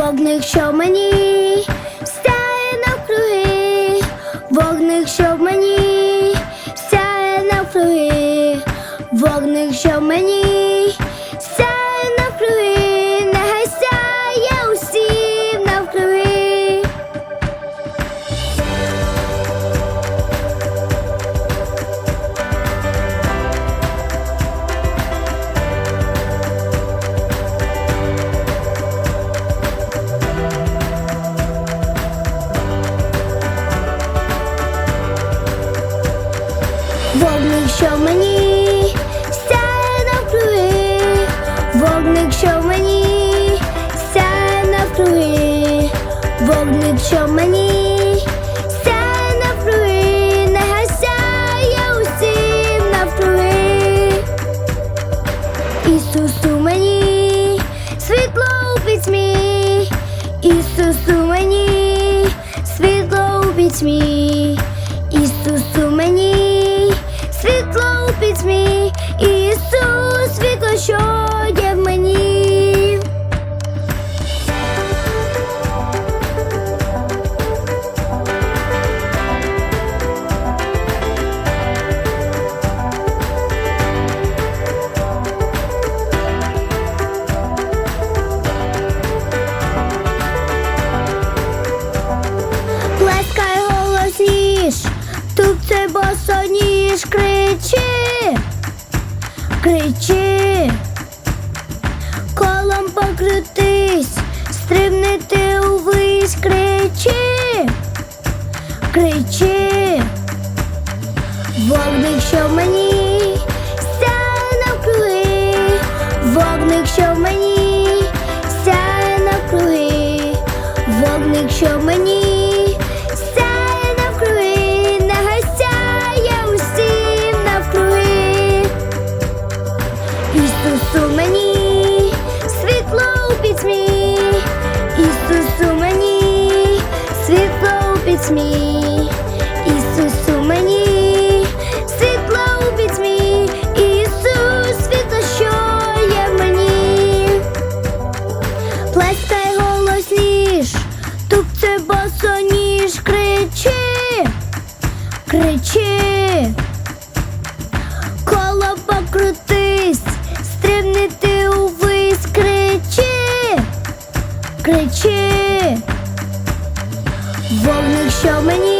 Вогник, що в мені сяє навкруги, вогник, що в мені сяє навкруги, вогник, що в мені Вогник, що в мені сяє навкруги, вогник, що в мені сяє навкруги, вогник, що в мені сяє навкруги, нехай сяє усім навкруги. Ісус у мені, світло у пітьмі, Ісус у мені, світло у пітьмі, Ісус, світло, що є в мені. Плескай голосніш, тупцей босоніж, кричи, кричи, колом покрутись, стрибнити увись, кричи, кричи, вогник, що в мені, сяє навкруги, вогник, що в мені, сяє навкруги, вогник, що в мені, Ісус у мені, світло у пітьмі, Ісус, світло, що є в мені. Плескай голосніш, тупце босоніж, кричи, кричи, коло покрутись, стрибнити увись, кричи, кричи, вогник, що в